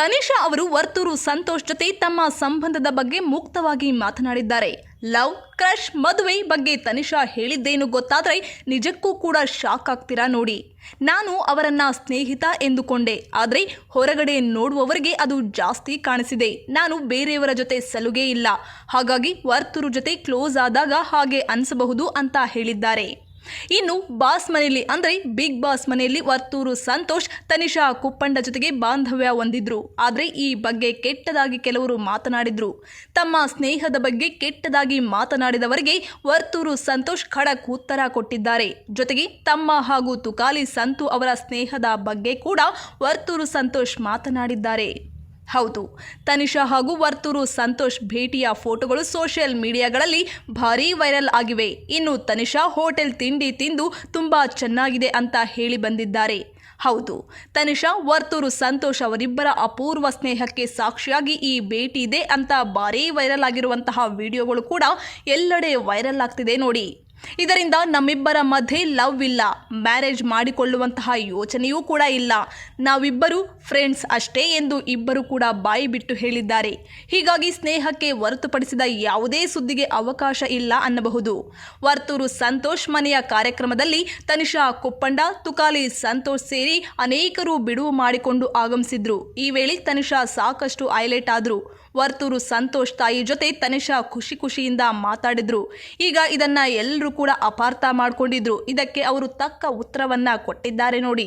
ತನಿಷಾ ಅವರು ವರ್ತೂರು ಸಂತೋಷ್ ಜೊತೆ ತಮ್ಮ ಸಂಬಂಧದ ಬಗ್ಗೆ ಮುಕ್ತವಾಗಿ ಮಾತನಾಡಿದ್ದಾರೆ. ಲವ್ ಕ್ರಶ್ ಮದುವೆ ಬಗ್ಗೆ ತನಿಷಾ ಹೇಳಿದ್ದೇನು ಗೊತ್ತಾದರೆ ನಿಜಕ್ಕೂ ಕೂಡ ಶಾಕ್ ಆಗ್ತೀರಾ ನೋಡಿ. ನಾನು ಅವರನ್ನ ಸ್ನೇಹಿತ ಎಂದುಕೊಂಡೆ. ಆದರೆ ಹೊರಗಡೆ ನೋಡುವವರಿಗೆ ಅದು ಜಾಸ್ತಿ ಕಾಣಿಸಿದೆ. ನಾನು ಬೇರೆಯವರ ಜೊತೆ ಸಲುಗೆ ಇಲ್ಲ. ಹಾಗಾಗಿ ವರ್ತೂರು ಜೊತೆ ಕ್ಲೋಸ್ ಆದಾಗ ಹಾಗೆ ಅನಿಸಬಹುದು ಅಂತ ಹೇಳಿದ್ದಾರೆ. ಇನ್ನು ಬಾಸ್ ಮನೆಯಲ್ಲಿ, ಅಂದರೆ ಬಿಗ್ ಬಾಸ್ ಮನೆಯಲ್ಲಿ ವರ್ತೂರು ಸಂತೋಷ್, ತನಿಷಾ, ಕುಪ್ಪಂಡ ಜೊತೆಗೆ ಬಾಂಧವ್ಯ ಹೊಂದಿದ್ರು. ಆದರೆ ಈ ಬಗ್ಗೆ ಕೆಟ್ಟದಾಗಿ ಕೆಲವರು ಮಾತನಾಡಿದ್ರು. ತಮ್ಮ ಸ್ನೇಹದ ಬಗ್ಗೆ ಕೆಟ್ಟದಾಗಿ ಮಾತನಾಡಿದವರಿಗೆ ವರ್ತೂರು ಸಂತೋಷ್ ಖಡಕ್ ಉತ್ತರ ಕೊಟ್ಟಿದ್ದಾರೆ. ಜೊತೆಗೆ ತಮ್ಮ ಹಾಗೂ ತುಕಾಲಿ ಸಂತು ಅವರ ಸ್ನೇಹದ ಬಗ್ಗೆ ಕೂಡ ವರ್ತೂರು ಸಂತೋಷ್ ಮಾತನಾಡಿದ್ದಾರೆ. ಹೌದು. ತನಿಷಾ ಹಾಗೂ ವರ್ತೂರು ಸಂತೋಷ್ ಭೇಟಿಯ ಫೋಟೋಗಳು ಸೋಷಿಯಲ್ ಮೀಡಿಯಾಗಳಲ್ಲಿ ಭಾರೀ ವೈರಲ್ ಆಗಿವೆ. ಇನ್ನು ತನಿಷಾ ಹೋಟೆಲ್ ತಿಂಡಿ ತಿಂದು ತುಂಬ ಚೆನ್ನಾಗಿದೆ ಅಂತ ಹೇಳಿ ಬಂದಿದ್ದಾರೆ. ಹೌದು. ತನಿಷಾ, ವರ್ತೂರು ಸಂತೋಷ್ ಅವರಿಬ್ಬರ ಅಪೂರ್ವ ಸ್ನೇಹಕ್ಕೆ ಸಾಕ್ಷಿಯಾಗಿ ಈ ಭೇಟಿ ಇದೆ ಅಂತ ಭಾರೀ ವೈರಲ್ ಆಗಿರುವಂತಹ ವಿಡಿಯೋಗಳು ಕೂಡ ಎಲ್ಲೆಡೆ ವೈರಲ್ ಆಗ್ತಿದೆ ನೋಡಿ. ಇದರಿಂದ ನಮ್ಮಿಬ್ಬರ ಮಧ್ಯೆ ಲವ್ ಇಲ್ಲ, ಮ್ಯಾರೇಜ್ ಮಾಡಿಕೊಳ್ಳುವಂತಹ ಯೋಚನೆಯೂ ಕೂಡ ಇಲ್ಲ. ನಾವಿಬ್ಬರು ಫ್ರೆಂಡ್ಸ್ ಅಷ್ಟೇ ಎಂದು ಇಬ್ಬರು ಕೂಡ ಬಾಯಿ ಬಿಟ್ಟು ಹೇಳಿದ್ದಾರೆ. ಹೀಗಾಗಿ ಸ್ನೇಹಕ್ಕೆ ಹೊರತುಪಡಿಸಿದ ಯಾವುದೇ ಸುದ್ದಿಗೆ ಅವಕಾಶ ಇಲ್ಲ ಅನ್ನಬಹುದು. ವರ್ತೂರು ಸಂತೋಷ್ ಮನೆಯ ಕಾರ್ಯಕ್ರಮದಲ್ಲಿ ತನಿಷಾ ಕುಪ್ಪಂಡ, ತುಕಾಲಿ ಸಂತೋಷ್ ಸೇರಿ ಅನೇಕರು ಬಿಡುವು ಮಾಡಿಕೊಂಡು ಆಗಮಿಸಿದ್ರು. ಈ ವೇಳೆ ತನಿಷಾ ಸಾಕಷ್ಟು ಹೈಲೈಟ್ ಆದರು. ವರ್ತೂರು ಸಂತೋಷ್ ತಾಯಿ ಜೊತೆ ತನಿಷಾ ಖುಷಿ ಖುಷಿಯಿಂದ ಮಾತಾಡಿದ್ರು. ಈಗ ಇದನ್ನ ಎಲ್ಲರೂ ಕೂಡ ಅಪಾರ್ಥ ಮಾಡ್ಕೊಂಡಿದ್ರು. ಇದಕ್ಕೆ ಅವರು ತಕ್ಕ ಉತ್ತರವನ್ನ ಕೊಟ್ಟಿದ್ದಾರೆ ನೋಡಿ.